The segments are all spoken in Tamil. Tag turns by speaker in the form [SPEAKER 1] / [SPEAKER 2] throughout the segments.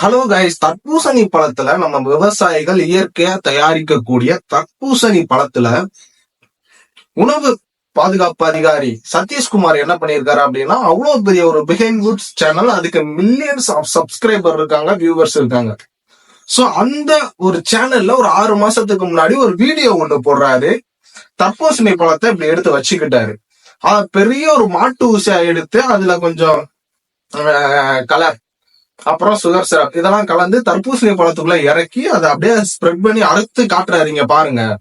[SPEAKER 1] ஹலோ கைஸ் தர்பூசணி பழத்துல நம்ம விவசாயிகள் இயற்கையா தயாரிக்கக்கூடிய தர்பூசணி பழத்துல உணவு பாதுகாப்பு அதிகாரி சதீஷ்குமார் என்ன பண்ணியிருக்காரு அப்படின்னா அவ்வளவு பெரிய ஒரு பிஹைண்ட் குட்ஸ் சேனல் அதுக்கு மில்லியன்ஸ் ஆஃப் சப்ஸ்கிரைபர் இருக்காங்க வியூவர்ஸ் இருக்காங்க. சோ அந்த ஒரு சேனல்ல ஒரு ஆறு மாசத்துக்கு முன்னாடி ஒரு வீடியோ ஒண்ணு போடுறாரு. தர்பூசணி பழத்தை இப்படி எடுத்து வச்சுக்கிட்டாரு. அது பெரிய ஒரு மாட்டு ஊசியா எடுத்து அதுல கொஞ்சம் கலர் அப்புறம் சுகர் சிரப் இதெல்லாம் கலந்து தர்பூசணி பழத்துக்குள்ள இறக்கி அதை அப்படியே ஸ்ப்ரெட் பண்ணி அறுத்து காட்டுறாருங்க பாருங்க.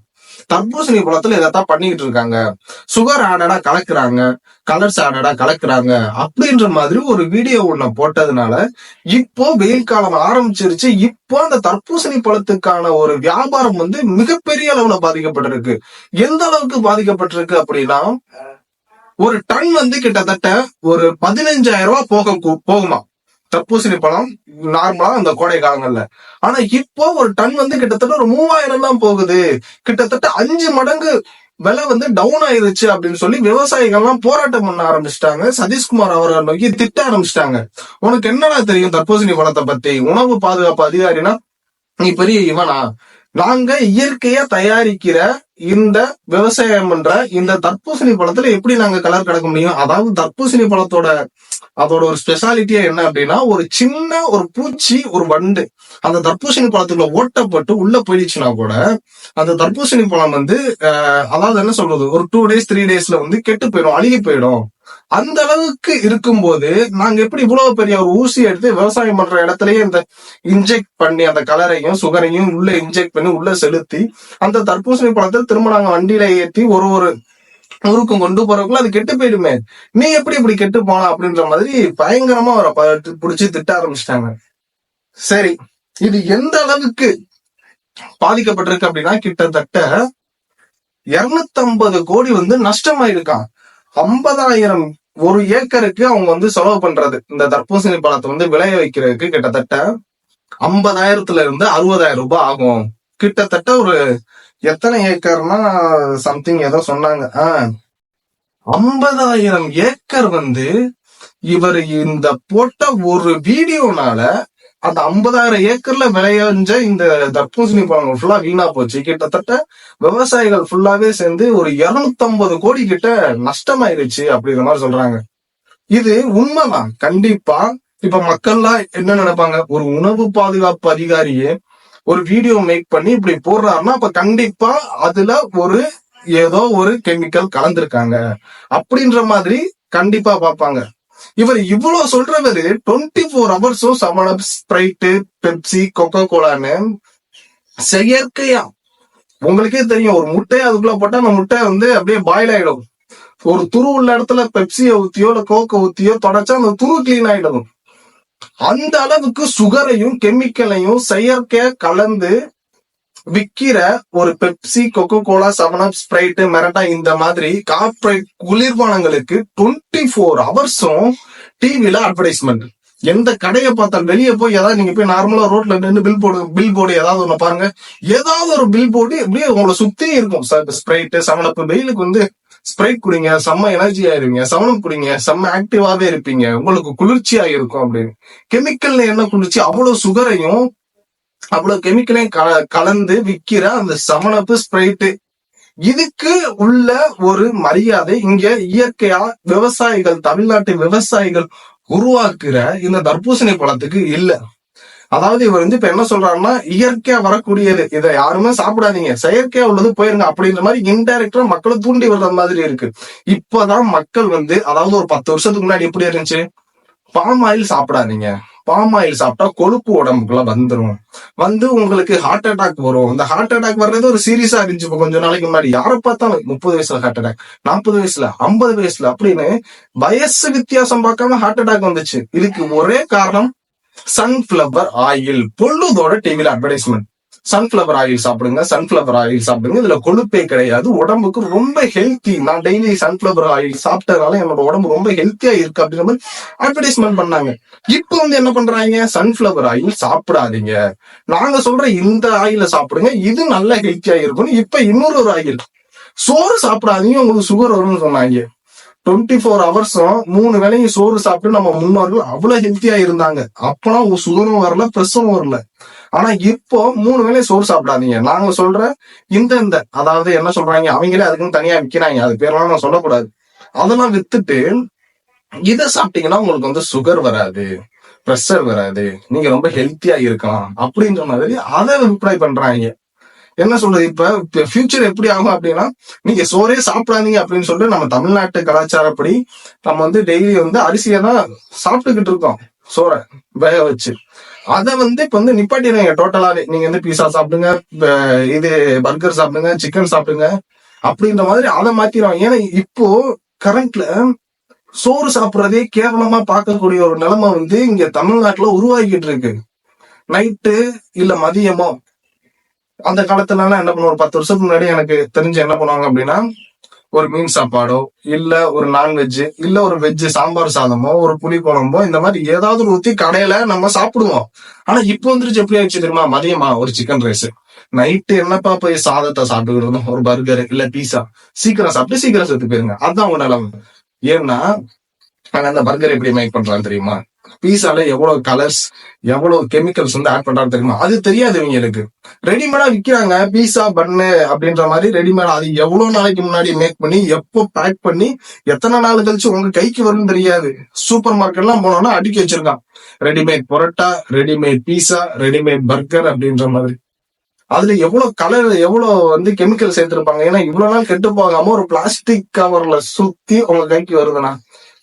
[SPEAKER 1] தர்பூசணி பழத்துல இதைத்தான் பண்ணிக்கிட்டு இருக்காங்க. சுகர் ஆடடா கலக்குறாங்க. கலர்ஸ் ஆடடா கலக்குறாங்க. அப்படின்ற மாதிரி ஒரு வீடியோ ஒண்ணு போட்டதுனால இப்போ வெயில் காலம் ஆரம்பிச்சிருச்சு. இப்போ அந்த தர்பூசணி பழத்துக்கான ஒரு வியாபாரம் வந்து மிகப்பெரிய அளவுல பாதிக்கப்பட்டிருக்கு. எந்த அளவுக்கு பாதிக்கப்பட்டிருக்கு அப்படின்னா ஒரு டன் வந்து கிட்டத்தட்ட ஒரு பதினஞ்சாயிரம் ரூபாய் போக போகுமா தர்பூசணி பழம் நார்மலா அந்த கோடை காலங்கள்ல ஆனா இப்போ ஒரு டன் வந்து கிட்டத்தட்ட ஒரு மூவாயிரம் தான் போகுது. கிட்டத்தட்ட அஞ்சு மடங்கு விலை வந்து டவுன் ஆயிருச்சு அப்படின்னு சொல்லி விவசாயிகள்லாம் போராட்டம் பண்ண ஆரம்பிச்சிட்டாங்க. சதீஷ்குமார் அவரை நோக்கி திட்ட ஆரம்பிச்சிட்டாங்க. உனக்கு என்னடா தெரியும் தர்பூசணி பழத்தை பத்தி? உணவு பாதுகாப்பு அதிகாரினா நீ பெரிய இவனா? நாங்க இயற்கையா தயாரிக்கிற இந்த விவசாயம் பண்ற இந்த தர்பூசணி பழத்துல எப்படி நாங்க கலர் கிடக்க முடியும்? அதாவது தர்பூசணி பழத்தோட அதோட ஒரு ஸ்பெஷாலிட்டியா என்ன அப்படின்னா ஒரு சின்ன ஒரு பூச்சி ஒரு வண்டு அந்த தர்பூசணி பழத்துக்குள்ள ஓட்டப்பட்டு உள்ள போயிடுச்சுன்னா கூட அந்த தர்பூசணி பழம் வந்து அதாவது என்ன சொல்றது ஒரு டூ டேஸ் த்ரீ டேஸ்ல வந்து கெட்டு போயிடும் அழுகி போயிடும். அந்த அளவுக்கு இருக்கும்போது நாங்க எப்படி இவ்வளவு பெரிய ஒரு ஊசி எடுத்து விவசாயம் பண்ற இடத்துலயே இந்த இன்ஜெக்ட் பண்ணி அந்த கலரையும் சுகரையும் உள்ள இன்ஜெக்ட் பண்ணி உள்ள செலுத்தி அந்த தர்பூசணி பழத்தை திரும்ப நாங்க வண்டியில ஏற்றி ஒரு ஒரு ஊருக்கும் கொண்டு போறதுக்குள்ள அது கெட்டு போயிடுமே. நீ எப்படி இப்படி கெட்டு போனா அப்படின்ற மாதிரி பயங்கரமா அவரை புடிச்சு திட்ட ஆரம்பிச்சிட்டாங்க. சரி இது எந்த அளவுக்கு பாதிக்கப்பட்டிருக்கு அப்படின்னா கிட்டத்தட்ட இருநூத்தி ஐம்பது கோடி வந்து நஷ்டமாயிருக்கான். ஐம்பதாயிரம் ஒரு ஏக்கருக்கு அவங்க வந்து செலவு பண்றது. இந்த தர்பூசணி பழத்தை வந்து விளைய வைக்கிறதுக்கு கிட்டத்தட்ட ஐம்பதாயிரத்துல இருந்து அறுபதாயிரம் ரூபாய் ஆகும். கிட்டத்தட்ட ஒரு எத்தனை ஏக்கர்னா சம்திங் ஏதோ சொன்னாங்க. ஆஹ் ஐம்பதாயிரம் ஏக்கர் வந்து இவர் இந்த போட்ட ஒரு வீடியோனால அந்த ஐம்பதாயிரம் ஏக்கர்ல விளையஞ்ச இந்த தர்பூசணி பழங்கள் ஃபுல்லா வீணா போச்சு. கிட்டத்தட்ட விவசாயிகள் ஃபுல்லாவே சேர்ந்து ஒரு இருநூத்தம்பது கோடி கிட்ட நஷ்டமாயிருச்சு அப்படிங்கிற மாதிரி சொல்றாங்க. இது உண்மைதான். கண்டிப்பா இப்ப மக்கள்லாம் என்ன நினைப்பாங்க? ஒரு உணவு பாதுகாப்பு அதிகாரியே ஒரு வீடியோ மேக் பண்ணி இப்படி போடுறாருன்னா அப்ப கண்டிப்பா அதுல ஒரு ஏதோ ஒரு கெமிக்கல் கலந்திருக்காங்க. அப்படின்ற மாதிரி கண்டிப்பா பார்ப்பாங்க. இவர் இவ்வளவு சொல்றவரு டுவெண்ட்டி ஃபோர் ஹவர்ஸும் சமண ஸ்ப்ரைட்டு பெப்சி கொக்கோ கோலான்னு செயற்கையா. உங்களுக்கே தெரியும் ஒரு முட்டையை அதுக்குள்ள போட்டா அந்த முட்டை வந்து அப்படியே பாயில் ஆயிடும். ஒரு துரு உள்ள இடத்துல பெப்சியை ஊத்தியோ இல்ல கோக்கை ஊத்தியோ தொடச்சா அந்த துரு கிளீன் ஆயிடும். அந்த அளவுக்கு சுகரையும் கெமிக்கலையும் செயற்கையா கலந்து விக்கிற ஒரு Pepsi Coca Cola seven Sprite மெரட்டா இந்த மாதிரி கார்பரேட் குளிர்பானங்களுக்கு டுவெண்ட்டி ஃபோர் ஹவர்ஸும் டிவில அட்வர்டைஸ்மெண்ட் எந்த கடையை பார்த்தாலும் வெளியே போய் ஏதாவது நீங்க போய் நார்மலா ரோட்ல நின்று பில் போர்டு பில் போர்டு ஏதாவது ஒண்ணு பாருங்க. ஏதாவது ஒரு பில் போர்டு இப்படியே உங்களை சுத்தி இருக்கும். ஸ்ப்ரைட்டு செவன் அப் வெயிலுக்கு வந்து ஸ்ப்ரைட் குடிங்க செம்ம எனர்ஜி ஆயிருவீங்க சவனம் குடிங்க செம்ம ஆக்டிவாவே இருப்பீங்க. உங்களுக்கு குளிர்ச்சியா இருக்கும் அப்படின்னு. கெமிக்கல்ல என்ன குளிர்ச்சி? அவ்வளவு சுகரையும் அவ்வளவு கெமிக்கலையும் கலந்து விக்கிற அந்த சமணப்பு ஸ்ப்ரைட்டு இதுக்கு உள்ள ஒரு மரியாதை இங்க இயற்கையா விவசாயிகள் தமிழ்நாட்டு விவசாயிகள் உருவாக்குற இந்த தர்பூசணி பழத்துக்கு இல்லை. அதாவது இவர் வந்து இப்ப என்ன சொல்றாருன்னா இயற்கையா வரக்கூடியது. இதை யாருமே சாப்பிடாதீங்க. செயற்கையா உள்ளது போயிருங்க அப்படின்ற மாதிரி இன்டைரக்டா மக்களை தூண்டி வர்ற மாதிரி இருக்கு. இப்பதான் மக்கள் வந்து அதாவது ஒரு பத்து வருஷத்துக்கு முன்னாடி எப்படி இருந்துச்சு? பாம் ஆயில் சாப்பிடாதீங்க. பாம் ஆயில் சாப்பிட்டா கொழுப்பு உடம்புக்குள்ள வந்துடும் வந்து உங்களுக்கு ஹார்ட் அட்டாக் வரும். இந்த ஹார்ட் அட்டாக் வர்றது ஒரு சீரியஸா இருந்துச்சு. இப்போ கொஞ்ச நாளைக்கு முன்னாடி. யாரை பார்த்தாலும் முப்பது வயசுல ஹார்ட் அட்டாக் நாற்பது வயசுல ஐம்பது வயசுல அப்படின்னு வயசு வித்தியாசம் பார்க்காம ஹார்ட் அட்டாக் வந்துச்சு. இதுக்கு ஒரே காரணம் சன்ஃபிளவர் ஆயில் பொழுதோட டிவில அட்வர்டைஸ்மெண்ட் சன்ஃபிளவர் ஆயில் சாப்பிடுங்க சன்ஃபிளவர் ஆயில் சாப்பிடுங்க. இதுல கொழுப்பே கிடையாது. உடம்புக்கு ரொம்ப ஹெல்த்தி நான் டெய்லி சன்ஃபிளவர் ஆயில் சாப்பிட்டதுனால என்னோட உடம்பு ரொம்ப ஹெல்த்தியா இருக்கு அப்படின்ற மாதிரி அட்வர்டைஸ்மெண்ட் பண்ணாங்க. இப்போ வந்து என்ன பண்றாங்க? சன்ஃபிளவர் ஆயில் சாப்பிடாதீங்க. நாங்க சொல்ற இந்த ஆயில சாப்பிடுங்க. இது நல்ல ஹெல்த்தியா இருக்கும் இப்ப இன்னொரு ஒரு ஆயில் சோறு சாப்பிடாதீங்க. உங்களுக்கு சுகர் வரும்னு சொன்னாங்க. டுவெண்ட்டி ஃபோர் ஹவர்ஸும் மூணு வேளையும் சோறு சாப்பிட்டு நம்ம முன்னோர்கள் அவ்வளவு ஹெல்த்தியா இருந்தாங்க. அப்பெல்லாம் சுகரும் வரல பிரஷரும் வரல. ஆனா இப்போ மூணு வேளையும் சோறு சாப்பிடாதீங்க. நாங்க சொல்ற இந்த இந்த அதாவது என்ன சொல்றாங்க அவங்களே அதுக்குன்னு தனியா விற்கிறாங்க அது பேரெல்லாம் நான் சொல்லக்கூடாது. அதெல்லாம் வித்துட்டு இதை சாப்பிட்டீங்கன்னா உங்களுக்கு வந்து சுகர் வராது ப்ரெஷர் வராது. நீங்க ரொம்ப ஹெல்த்தியா இருக்கலாம். அப்படின்ற மாதிரி அதை ரிப்ளை பண்றாங்க. என்ன சொல்றது? இப்ப ஃபியூச்சர் எப்படி ஆகும் அப்படின்னா நீங்க சோறே சாப்பிடாதீங்க அப்படின்னு சொல்லிட்டு நம்ம தமிழ்நாட்டு கலாச்சாரப்படி நம்ம வந்து டெய்லி வந்து அரிசியை தான் சாப்பிட்டுக்கிட்டு இருக்கோம் சோறை வேக வச்சு. அதை வந்து இப்ப வந்து நிப்பாட்டிடுங்க டோட்டலாவே நீங்க வந்து பீஸா சாப்பிடுங்க இது பர்கர் சாப்பிடுங்க சிக்கன் சாப்பிடுங்க அப்படின்ற மாதிரி அதை மாத்திடுவாங்க. ஏன்னா இப்போ கரண்ட்ல சோறு சாப்பிடுறதே கேவலமா பார்க்கக்கூடிய ஒரு நிலைமை வந்து இங்க தமிழ்நாட்டுல உருவாகிட்டு இருக்கு. நைட்டு இல்ல மதியமோ அந்த காலத்துல என்ன பண்ணுவோம் ஒரு பத்து வருஷத்துக்கு முன்னாடி எனக்கு தெரிஞ்சு என்ன பண்ணுவாங்க அப்படின்னா ஒரு மீன் சாப்பாடோ இல்ல ஒரு நான்வெஜ் இல்ல ஒரு வெஜ் சாம்பார் சாதமோ ஒரு புளி குழம்போ இந்த மாதிரி ஏதாவது ஒரு ஊத்தி கடையில நம்ம சாப்பிடுவோம். ஆனா இப்போ வந்துருச்சு எப்படி ஆயிடுச்சு தெரியுமா? மதியமா ஒரு சிக்கன் ரைஸ் நைட்டு என்னப்பா போய் சாதத்தை சாப்பிட்டுக்கிறதும்? ஒரு பர்கர் இல்ல பீஸா சீக்கிரம் சாப்பிட்டு சீக்கிரம் செத்து போயிருங்க. அதுதான் அவங்க நிலைமை. ஏன்னா அங்க அந்த பர்கர் எப்படி மேக் பண்றான்னு தெரியுமா? பீஸால எவ்வளவு கலர்ஸ் எவ்வளவு கெமிக்கல்ஸ் வந்து ஆட் பண்றான்னு தெரியுமா? அது தெரியாது இவங்களுக்கு. ரெடிமேடா விக்கிறாங்க பீஸா பன்னு அப்படின்ற மாதிரி ரெடிமேட் அது எவ்வளவு நாளைக்கு முன்னாடி மேக் பண்ணி எப்போ பேக் பண்ணி எத்தனை நாள் கழிச்சு உங்க கைக்கு வரும்னு தெரியாது. சூப்பர் மார்க்கெட் எல்லாம் போனோம்னா அடுக்கி வச்சிருக்கான். Readymade parotta readymade pizza readymade burger அப்படின்ற மாதிரி. அதுல எவ்வளவு கலர் எவ்வளவு வந்து கெமிக்கல் சேர்த்திருப்பாங்க? ஏன்னா இவ்வளவு நாள் கெட்டு போகாம ஒரு பிளாஸ்டிக் கவர்ல சுத்தி உங்க கைக்கு வருதுண்ணா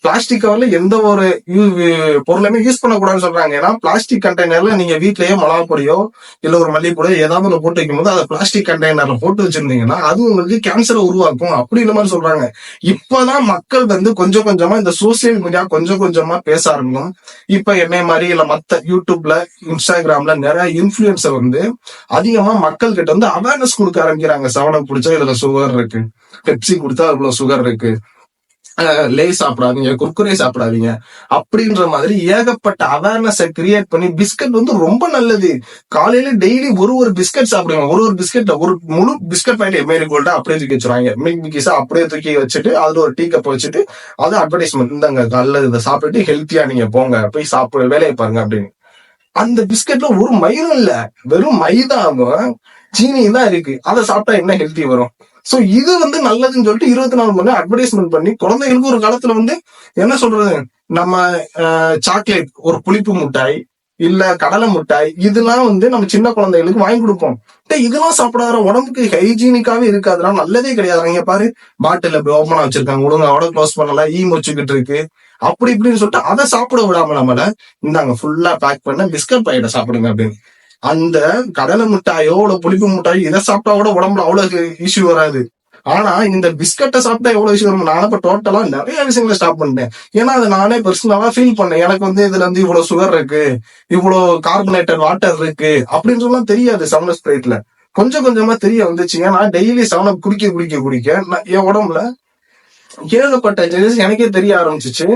[SPEAKER 1] பிளாஸ்டிக் கவர்ல எந்த ஒரு யூ- யூஸ் பண்ணக்கூடாதுன்னு சொல்றாங்க. ஏன்னா பிளாஸ்டிக் கண்டெய்னர்ல நீங்க வீட்லயே மிளகா பொடியோ இல்ல ஒரு மல்லிப்பொடியோ ஏதாவது ஒன்று போட்டு வைக்கும் போது அதை பிளாஸ்டிக் கண்டெய்னர்ல போட்டு வச்சிருந்தீங்கன்னா அது உங்களுக்கு கேன்சரை உருவாக்கும். அப்படின்ற மாதிரி சொல்றாங்க. இப்பதான் மக்கள் வந்து கொஞ்சம் கொஞ்சமா இந்த சோசியல் மீடியா கொஞ்சம் கொஞ்சமா பேச ஆரம்பிக்கும் இப்ப என்னை மாதிரி இல்ல மத்த யூடியூப்ல இன்ஸ்டாகிராம்ல நிறைய இன்ஃபுளுசர் வந்து அதிகமா மக்கள் கிட்ட வந்து அவேர்னஸ் கொடுக்க ஆரம்பிக்கிறாங்க. சவனம் பிடிச்சா இதுல சுகர் இருக்கு. பெப்சி கொடுத்தா இவ்வளவு சுகர் இருக்கு. லே சாப்பிடாதீங்க குர்குரே சாப்பிடாதீங்க. அப்படின்ற மாதிரி ஏகப்பட்ட அவேர்னஸ் கிரியேட் பண்ணி பிஸ்கட் வந்து ரொம்ப நல்லது. காலையில டெய்லி ஒரு ஒரு பிஸ்கட் சாப்பிடுங்க. ஒரு ஒரு பிஸ்கட் ஒரு முழு பிஸ்கட் பாக்கெட் மேரி கோல்டா அப்படியே தூக்கி வச்சிருவாங்க. மிக் மிக்கிஸா அப்படியே தூக்கி வச்சுட்டு அதுல ஒரு டீ கப் வச்சுட்டு அது அட்வர்டைஸ்மெண்ட் இந்தாங்க நல்லது இதை சாப்பிட்டுட்டு ஹெல்த்தியா நீங்க போங்க. போய் சாப்பிடு வேலையை பாருங்க அப்படின்னு. அந்த பிஸ்கட்ல ஒரு மயிரும் இல்ல. வெறும் மைதாவும் சீனி தான் இருக்கு. அதை சாப்பிட்டா என்ன ஹெல்த்தி வரும்? சோ இது வந்து நல்லதுன்னு சொல்லிட்டு இருபத்தி நாலு மணி நேரம் அட்வர்டைஸ்மெண்ட் பண்ணி குழந்தைகளுக்கு ஒரு காலத்துல வந்து என்ன சொல்றது? நம்ம சாக்லேட் ஒரு புளிப்பு மிட்டாய் இல்ல கடலை மிட்டாய் இதெல்லாம் வந்து நம்ம சின்ன குழந்தைகளுக்கு வாங்கி கொடுப்போம். இதெல்லாம் சாப்பிடாத உடம்புக்கு ஹைஜீனிக்காவே இருக்காதுலாம் நல்லதே கிடையாது. இங்க பாரு பாட்டில் இப்படி ஓப்பனா வச்சிருக்காங்க. ஒழுங்கா க்ளோஸ் பண்ணல ஈ மொச்சுக்கிட்டு இருக்கு. அப்படி இப்படின்னு சொல்லிட்டு அதை சாப்பிட விடாம நம்மள இந்தாங்க ஃபுல்லா பேக் பண்ண பிஸ்கட் பாக்கெட்டை சாப்பிடுங்க அப்படின்னு. அந்த கடலை மிட்டாயோ இல்ல புளிப்பு மிட்டாயோ இதை சாப்பிட்டா கூட உடம்புல அவ்வளவு இஷ்யூ வராது. ஆனா இந்த பிஸ்கட்டை சாப்பிட்டா எவ்வளவு விஷயம் வரும்? நானும் இப்ப டோட்டலா நிறைய விஷயங்களை ஸ்டாப் பண்ணிட்டேன். ஏன்னா அதை நானே பர்சனலா ஃபீல் பண்ணேன். எனக்கு வந்து இதுல வந்து இவ்வளவு சுகர் இருக்கு இவ்வளவு கார்பனேட்டட் வாட்டர் இருக்கு அப்படின்றதுலாம் தெரியாது செவன் ஸ்பிரைட்ல கொஞ்சம் கொஞ்சமா தெரிய வந்துச்சு. ஏன்னா டெய்லி செவன் குடிக்க குடிக்க குடிக்க நான் என் உடம்புல ஏகப்பட்ட changes எனக்கே தெரிய ஆரம்பிச்சிச்சு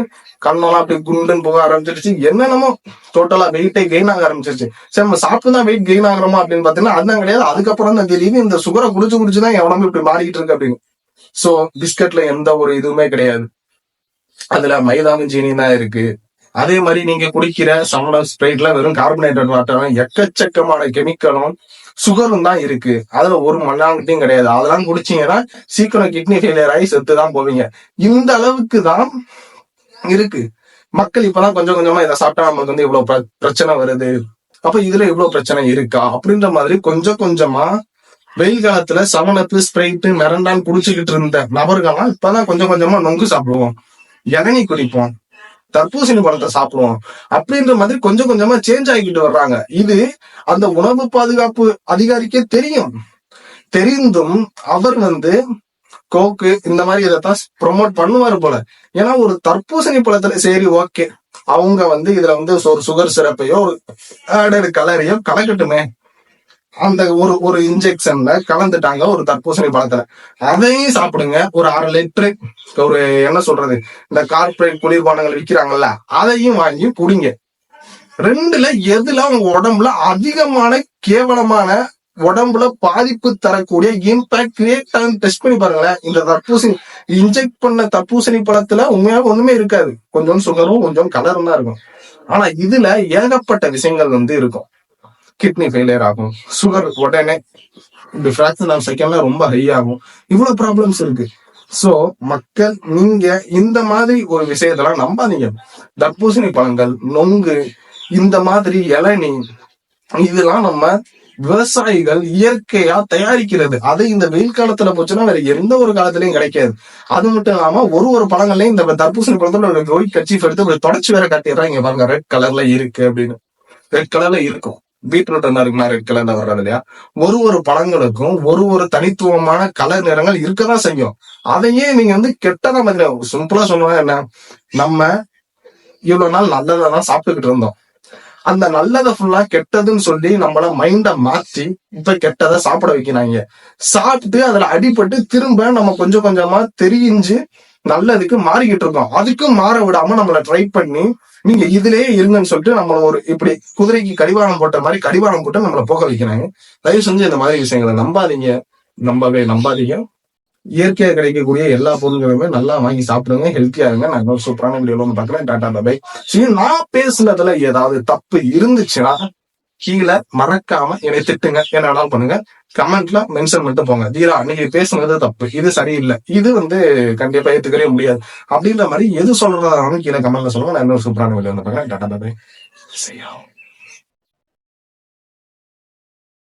[SPEAKER 1] கண்ணெல்லாம் அப்படியே குண்டுன்னு போக ஆரம்பிச்சிருச்சு. என்னென்னமோ டோட்டலா வெயிட்டே கெயின் ஆக ஆரம்பிச்சிருச்சு. சரி நம்ம சாப்பிட்டு தான் வெயிட் கெயின் ஆகிறோமா அப்படின்னு பாத்தீங்கன்னா அதான் கிடையாது. அதுக்கப்புறம் தான் தெரியுது இந்த சுகரை குடிச்சு குடிச்சுதான் தான் இப்படி மாறிக்கிட்டு இருக்கு அப்படின்னு. சோ பிஸ்கட்ல எந்த ஒரு இதுவுமே கிடையாது. அதுல மைதாவும் ஜீனி தான் இருக்கு. அதே மாதிரி நீங்க குடிக்கிற சமண ஸ்ப்ரைட்ல வெறும் கார்பனேட்டட் வாட்டரும் எக்கச்சக்கமான கெமிக்கலும் சுகரும் தான் இருக்கு. அதுல ஒரு மண்ணாங்கிட்டையும் கிடையாது. அதெல்லாம் குடிச்சீங்கன்னா சீக்கிரம் கிட்னி ஃபெயிலியர் ஆகி செத்து தான் போவீங்க. இந்த அளவுக்கு தான் இருக்கு. மக்கள் இப்பதான் கொஞ்சம் கொஞ்சமா இதை சாப்பிட்டா நமக்கு வந்து இவ்வளவு பிர- பிரச்சனை வருது. அப்ப இதுல இவ்வளவு பிரச்சனை இருக்கா? அப்படின்ற மாதிரி கொஞ்சம் கொஞ்சமா வெயில் காலத்துல சவனப்பு ஸ்ப்ரைட்டு மிரண்டான்னு குடிச்சுக்கிட்டு இருந்த நபர்கள்லாம் இப்பதான் கொஞ்சம் கொஞ்சமா நொங்கு சாப்பிடுவோம். இளநீ குடிப்போம்? தர்பூசணி பழத்தை சாப்பிடுவோம். அப்படின்ற மாதிரி கொஞ்சம் கொஞ்சமா சேஞ்ச் ஆகிக்கிட்டு வர்றாங்க. இது அந்த உணவு பாதுகாப்பு அதிகாரிக்கே தெரியும். தெரிந்தும் அவர் வந்து கோக்கு இந்த மாதிரி இதைத்தான் ப்ரொமோட் பண்ணுவார் போல. ஏன்னா ஒரு தர்பூசணி பழத்துல சரி ஓகே அவங்க வந்து இதுல வந்து ஒரு சுகர் சிறப்பையோ ஒரு கலரையோ கலக்கட்டுமே. அந்த ஒரு ஒரு இன்ஜெக்ஷன்ல கலந்துட்டாங்க ஒரு தற்பூசணி பழத்துல. அதையும் சாப்பிடுங்க. ஒரு அரை லிட்டரு ஒரு என்ன சொல்றது இந்த கார்பரேட் குளிர்பானங்கள் விக்கிறாங்கல்ல அதையும் வாங்கி குடிங்க. ரெண்டுல எதுல உங்க உடம்புல அதிகமான கேவலமான உடம்புல பாதிப்பு தரக்கூடிய இம்பாக்ட் கிரியேட் டெஸ்ட் பண்ணி பாருங்களேன். இந்த தர்பூசணி இன்ஜெக்ட் பண்ண தர்பூசணி பழத்துல உண்மையாக ஒண்ணுமே இருக்காது. கொஞ்சம் சுகரும் கொஞ்சம் கலரும் தான் இருக்கும். ஆனா இதுல ஏகப்பட்ட விஷயங்கள் வந்து இருக்கும். கிட்னி ஃபெயிலியர் ஆகும். சுகர் உடனே இப்படி ஃபிராக்சன் ஆஃப் செகண்ட்ல ரொம்ப ஹை ஆகும். இவ்வளவு ப்ராப்ளம்ஸ் இருக்கு. சோ மக்கள் நீங்க இந்த மாதிரி ஒரு விஷயத்தெல்லாம் நம்பாதீங்க. தர்பூசணி பழங்கள் நொங்கு இந்த மாதிரி இளநீ இதெல்லாம் நம்ம விவசாயிகள் இயற்கையா தயாரிக்கிறது. அது இந்த வெயில் காலத்துல போச்சுன்னா வேற எந்த ஒரு காலத்திலயும் கிடைக்காது. அது மட்டும் இல்லாம ஒரு ஒரு பழங்கள்லயும் இந்த தர்பூசணி பழத்துல ஒரு கட்சி எடுத்து இப்படி தொடச்சு வேற காட்டிடுறாங்க. பாருங்க ரெட் கலர்ல இருக்கு அப்படின்னு. ரெட் கலர்ல இருக்கும். பீட்ரூட் என்ன இருக்குன்னா ரெட் கலர்ல வர்றது இல்லையா? ஒரு ஒரு பழங்களுக்கும் ஒரு ஒரு தனித்துவமான கலர் நிறங்கள் இருக்கதான் செய்யும். அதையே நீங்க வந்து கெட்டதா மாதிரி சிம்பிளா சொல்லுவாங்க என்ன? நம்ம இவ்வளவு நாள் நல்லதான் சாப்பிட்டுக்கிட்டு இருந்தோம். அந்த நல்லதை ஃபுல்லா கெட்டதுன்னு சொல்லி நம்மள மைண்ட மாத்தி இப்ப கெட்டதை சாப்பிட வைக்கிறாங்க. சாப்பிட்டு அதுல அடிபட்டு திரும்ப நம்ம கொஞ்சம் கொஞ்சமா தெரிஞ்சு நல்லதுக்கு மாறிக்கிட்டு இருக்கோம். அதுக்கும் மாற விடாம நம்மள ட்ரை பண்ணி நீங்க இதுலயே இருங்கன்னு சொல்லிட்டு நம்மள ஒரு இப்படி குதிரைக்கு கடிவாளம் போட்ட மாதிரி கடிவாளம் போட்டு நம்மள போக வைக்கிறாங்க. தயவு செஞ்சு இந்த மாதிரி விஷயங்களை நம்பாதீங்க. நம்பவே நம்பாதீங்க. இயற்கையா கிடைக்கக்கூடிய எல்லா பொருட்களுமே நல்லா வாங்கி சாப்பிடுங்க ஹெல்த்தியா இருங்க. நான் இன்னொரு சூப்பரான வீடியோல வந்து பாக்குறேன் டாடா பை நான் பேசுனதுல ஏதாவது தப்பு இருந்துச்சுன்னா கீழே மறக்காம என்னை திட்டுங்க என்ன வேணாலும் பண்ணுங்க. கமெண்ட்ல மென்ஷன் மட்டும் போங்க. தீரா நீங்க பேசுனது தப்பு. இது சரியில்லை. இது வந்து கண்டிப்பா ஏத்துக்கவே முடியாது. அப்படின்ற மாதிரி எது சொல்றதாலும் கீழே கமெண்ட்ல சொல்லுங்க. நான் இன்னொரு சூப்பரான வீடியோ வந்து பாக்கிறேன் டாடா பை செய்யும்